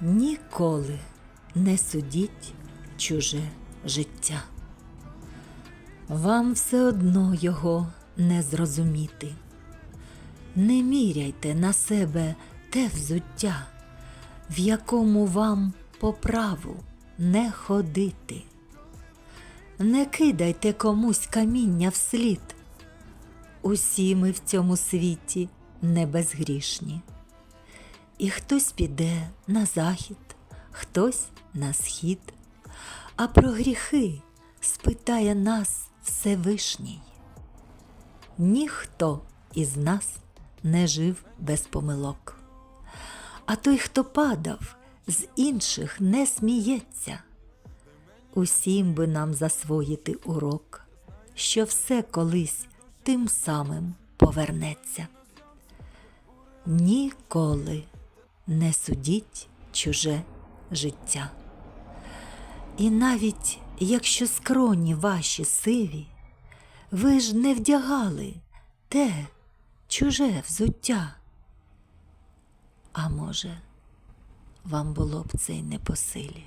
Ніколи не судіть чуже життя. Вам все одно його не зрозуміти. Не міряйте на себе те взуття, в якому вам по праву не ходити. Не кидайте комусь каміння вслід. Усі ми в цьому світі не безгрішні. І хтось піде на захід, хтось на схід, а про гріхи спитає нас Всевишній. Ніхто із нас не жив без помилок. А той, хто падав, з інших не сміється. Усім би нам засвоїти урок, що все колись тим самим повернеться. Ніколи не судіть чуже життя. І навіть якщо скроні ваші сиві, ви ж не вдягали те чуже взуття. А може, вам було б це й не по силі.